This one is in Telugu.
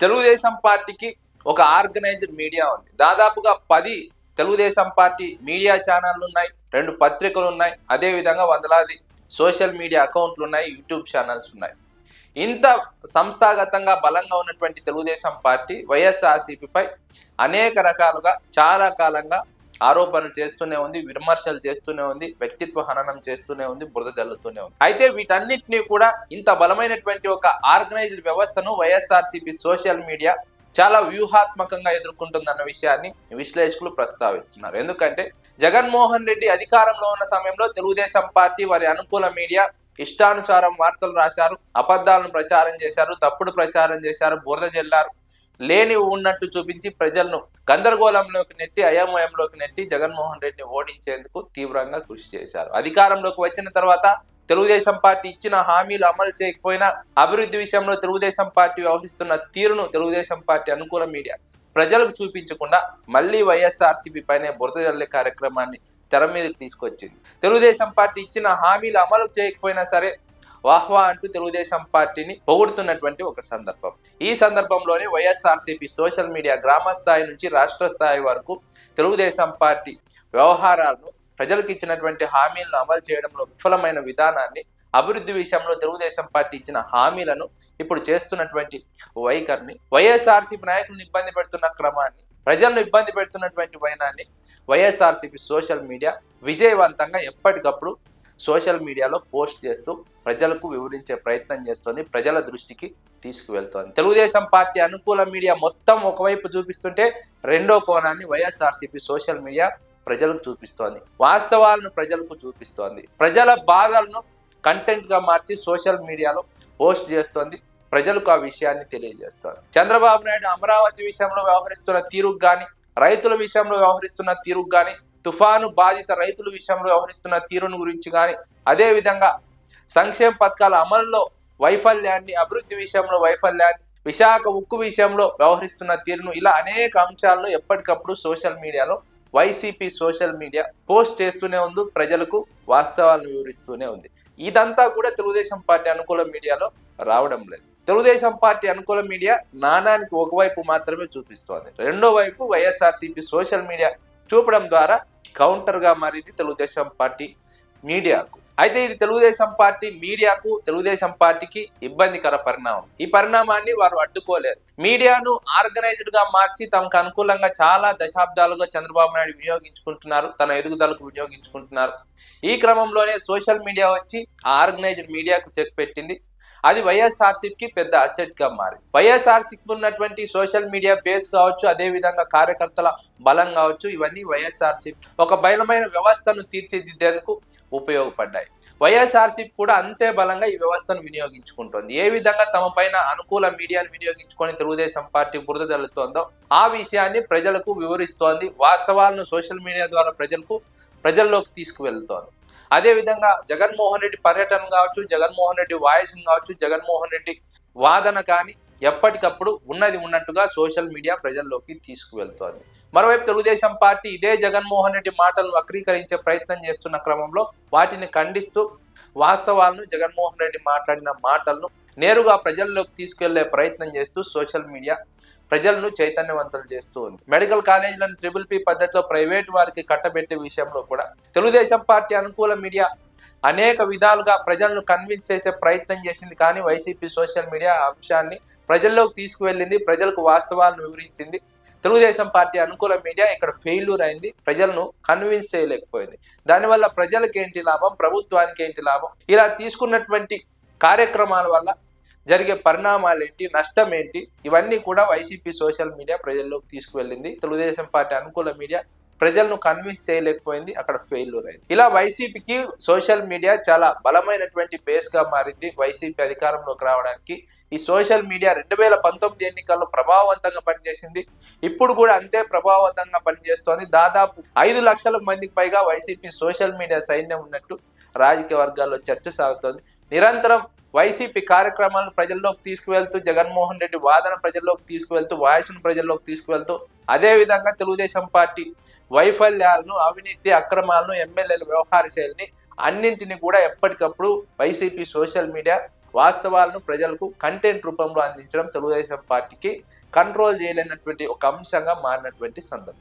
తెలుగుదేశం పార్టీకి ఒక ఆర్గనైజ్డ్ మీడియా ఉంది. దాదాపుగా పది తెలుగుదేశం పార్టీ మీడియా ఛానళ్ళు ఉన్నాయి రెండు పత్రికలు ఉన్నాయి అదే విధంగా వందలాది సోషల్ మీడియా అకౌంట్లు ఉన్నాయి యూట్యూబ్ ఛానల్స్ ఉన్నాయి. ఇంత సంస్థాగతంగా బలంగా ఉన్నటువంటి తెలుగుదేశం పార్టీ వైఎస్ఆర్సీపీపై అనేక రకాలుగా చాలా కాలంగా ఆరోపణలు చేస్తూనే ఉంది విమర్శలు చేస్తూనే ఉంది వ్యక్తిత్వ హననం చేస్తూనే ఉంది బురద జల్లుతూనే ఉంది. అయితే వీటన్నిటినీ కూడా ఇంత బలమైనటువంటి ఒక ఆర్గనైజ్డ్ వ్యవస్థను వైఎస్ఆర్సీపీ సోషల్ మీడియా చాలా వ్యూహాత్మకంగా ఎదుర్కొంటుందన్న విషయాన్ని విశ్లేషకులు ప్రస్తావిస్తున్నారు. ఎందుకంటే జగన్మోహన్ రెడ్డి అధికారంలో ఉన్న సమయంలో తెలుగుదేశం పార్టీ వారి అనుకూల మీడియా ఇష్టానుసారం వార్తలు రాశారు అబద్ధాలను ప్రచారం చేశారు తప్పుడు ప్రచారం చేశారు బురద జల్లారు. లేని ఉన్నట్టు చూపించి ప్రజలను గందరగోళంలోకి నెట్టి అయోమయంలోకి నెట్టి జగన్మోహన్ రెడ్డిని ఓడించేందుకు తీవ్రంగా కృషి చేశారు. అధికారంలోకి వచ్చిన తర్వాత తెలుగుదేశం పార్టీ ఇచ్చిన హామీలు అమలు చేయకపోయినా అభివృద్ధి విషయంలో తెలుగుదేశం పార్టీ వ్యవహరిస్తున్న తీరును తెలుగుదేశం పార్టీ అనుకూల మీడియా ప్రజలకు చూపించకుండా మళ్ళీ వైఎస్ఆర్సీపీ పైనే బురద జల్లే కార్యక్రమాన్ని తెర మీదకి తీసుకొచ్చింది. తెలుగుదేశం పార్టీ ఇచ్చిన హామీలు అమలు చేయకపోయినా సరే వాహ్వా అంటూ తెలుగుదేశం పార్టీని పొగుడుతున్నటువంటి ఒక సందర్భం. ఈ సందర్భంలోనే వైఎస్ఆర్సీపీ సోషల్ మీడియా గ్రామ స్థాయి నుంచి రాష్ట్ర స్థాయి వరకు తెలుగుదేశం పార్టీ వ్యవహారాలను ప్రజలకు ఇచ్చినటువంటి హామీలను అమలు చేయడంలో విఫలమైన విధానాన్ని అభివృద్ధి విషయంలో తెలుగుదేశం పార్టీ ఇచ్చిన హామీలను ఇప్పుడు చేస్తున్నటువంటి వైఖరిని వైఎస్ఆర్సీపీ నాయకులను ఇబ్బంది పెడుతున్న క్రమాన్ని ప్రజలను ఇబ్బంది పెడుతున్నటువంటి వైనాన్ని వైఎస్ఆర్సీపీ సోషల్ మీడియా విజయవంతంగా ఎప్పటికప్పుడు సోషల్ మీడియాలో పోస్ట్ చేస్తూ ప్రజలకు వివరించే ప్రయత్నం చేస్తోంది ప్రజల దృష్టికి తీసుకువెళ్తోంది. తెలుగుదేశం పార్టీ అనుకూల మీడియా మొత్తం ఒకవైపు చూపిస్తుంటే రెండో కోణాన్ని వైఎస్ఆర్సీపీ సోషల్ మీడియా ప్రజలకు చూపిస్తోంది. వాస్తవాలను ప్రజలకు చూపిస్తోంది. ప్రజల బాధలను కంటెంట్గా మార్చి సోషల్ మీడియాలో పోస్ట్ చేస్తోంది. ప్రజలకు ఆ విషయాన్ని తెలియజేస్తోంది. చంద్రబాబు నాయుడు అమరావతి విషయంలో వ్యవహరిస్తున్న తీరుకు కానీ రైతుల విషయంలో వ్యవహరిస్తున్న తీరుకు కానీ తుఫాను బాధిత రైతుల విషయంలో వ్యవహరిస్తున్న తీరును గురించి కానీ అదేవిధంగా సంక్షేమ పథకాల అమలులో వైఫల్యాన్ని అభివృద్ధి విషయంలో వైఫల్యాన్ని విశాఖ ఉక్కు విషయంలో వ్యవహరిస్తున్న తీరును ఇలా అనేక అంశాలను ఎప్పటికప్పుడు సోషల్ మీడియాలో వైసీపీ సోషల్ మీడియా పోస్ట్ చేస్తూనే ఉంది ప్రజలకు వాస్తవాలను వివరిస్తూనే ఉంది. ఇదంతా కూడా తెలుగుదేశం పార్టీ అనుకూల మీడియాలో రావడం లేదు. తెలుగుదేశం పార్టీ అనుకూల మీడియా నాణానికి ఒకవైపు మాత్రమే చూపిస్తోంది. రెండో వైపు వైఎస్ఆర్సీపీ సోషల్ మీడియా చూపడం ద్వారా కౌంటర్గా మారింది తెలుగుదేశం పార్టీ మీడియాకు. అయితే ఇది తెలుగుదేశం పార్టీ మీడియాకు తెలుగుదేశం పార్టీకి ఇబ్బందికర పరిణామం. ఈ పరిణామాన్ని వారు అడ్డుకోలేరు. మీడియాను ఆర్గనైజ్డ్గా మార్చి తమకు అనుకూలంగా చాలా దశాబ్దాలుగా చంద్రబాబు నాయుడు వినియోగించుకుంటున్నారు తన ఎదుగుదలకు వినియోగించుకుంటున్నారు. ఈ క్రమంలోనే సోషల్ మీడియా వచ్చి ఆ ఆర్గనైజ్డ్ మీడియాకు చెక్ పెట్టింది అది వైఎస్ఆర్సీపీకి పెద్ద అసెట్గా మారింది. వైఎస్ఆర్సీపీ ఉన్నటువంటి సోషల్ మీడియా బేస్ కావచ్చు అదే విధంగా కార్యకర్తల బలం కావచ్చు ఇవన్నీ వైఎస్ఆర్సీపీ ఒక బలమైన వ్యవస్థను తీర్చిదిద్దేందుకు ఉపయోగపడ్డాయి. వైఎస్ఆర్సీపీ కూడా అంతే బలంగా ఈ వ్యవస్థను వినియోగించుకుంటుంది. ఏ విధంగా తమ పైన అనుకూల మీడియాను వినియోగించుకొని తెలుగుదేశం పార్టీ బురద జల్లుతోందో ఆ విషయాన్ని ప్రజలకు వివరిస్తోంది. వాస్తవాలను సోషల్ మీడియా ద్వారా ప్రజలకు ప్రజల్లోకి తీసుకువెళ్తోంది. అదే విధంగా జగన్మోహన్ రెడ్డి పర్యటన కావచ్చు జగన్మోహన్ రెడ్డి వాయిసింగ్ కావచ్చు జగన్మోహన్ రెడ్డి వాదన కానీ ఎప్పటికప్పుడు ఉన్నది ఉన్నట్టుగా సోషల్ మీడియా ప్రజల్లోకి తీసుకువెళ్తోంది. మరోవైపు తెలుగుదేశం పార్టీ ఇదే జగన్మోహన్ రెడ్డి మాటలను వక్రీకరించే ప్రయత్నం చేస్తున్న క్రమంలో వాటిని ఖండిస్తూ వాస్తవాలను జగన్మోహన్ రెడ్డి మాట్లాడిన మాటలను నేరుగా ప్రజల్లోకి తీసుకెళ్ళే ప్రయత్నం చేస్తూ సోషల్ మీడియా ప్రజలను చైతన్యవంతులు చేస్తూ ఉంది. మెడికల్ కాలేజీలను ట్రిపుల్ పి పద్ధతిలో ప్రైవేట్ వారికి కట్టబెట్టే విషయంలో కూడా తెలుగుదేశం పార్టీ అనుకూల మీడియా అనేక విధాలుగా ప్రజలను కన్విన్స్ చేసే ప్రయత్నం చేసింది. కానీ వైసీపీ సోషల్ మీడియా అంశాన్ని ప్రజల్లోకి తీసుకువెళ్ళింది. ప్రజలకు వాస్తవాలను వివరించింది. తెలుగుదేశం పార్టీ అనుకూల మీడియా ఇక్కడ ఫెయిల్యూర్ అయింది. ప్రజలను కన్విన్స్ చేయలేకపోయింది. దానివల్ల ప్రజలకు ఏంటి లాభం? ప్రభుత్వానికి ఏంటి లాభం? ఇలా తీసుకున్నటువంటి కార్యక్రమాల వల్ల జరిగే పరిణామాలు ఏంటి నష్టం ఏంటి ఇవన్నీ కూడా వైసీపీ సోషల్ మీడియా ప్రజల్లోకి తీసుకువెళ్ళింది. తెలుగుదేశం పార్టీ అనుకూల మీడియా ప్రజలను కన్విన్స్ చేయలేకపోయింది. అక్కడ ఫెయిల్యూర్ అయింది. ఇలా వైసీపీకి సోషల్ మీడియా చాలా బలమైనటువంటి బేస్గా మారింది. వైసీపీ అధికారంలోకి రావడానికి ఈ సోషల్ మీడియా రెండు వేల పంతొమ్మిది ఎన్నికల్లో ప్రభావవంతంగా పనిచేసింది. ఇప్పుడు కూడా అంతే ప్రభావవంతంగా పనిచేస్తోంది. దాదాపు ఐదు లక్షల మందికి పైగా వైసీపీ సోషల్ మీడియా సైన్యం ఉన్నట్టు రాజకీయ వర్గాల్లో చర్చ సాగుతోంది. నిరంతరం వైసీపీ కార్యక్రమాలను ప్రజల్లోకి తీసుకువెళ్తూ జగన్మోహన్ రెడ్డి వాదన ప్రజల్లోకి తీసుకువెళ్తూ వాయిస్ను ప్రజల్లోకి తీసుకువెళ్తూ అదేవిధంగా తెలుగుదేశం పార్టీ వైఫల్యాలను అవినీతి అక్రమాలను ఎమ్మెల్యేల వ్యవహార శైలిని అన్నింటినీ కూడా ఎప్పటికప్పుడు వైసీపీ సోషల్ మీడియా వాస్తవాలను ప్రజలకు కంటెంట్ రూపంలో అందించడం తెలుగుదేశం పార్టీకి కంట్రోల్ చేయలేనటువంటి ఒక అంశంగా మారినటువంటి సందర్భం.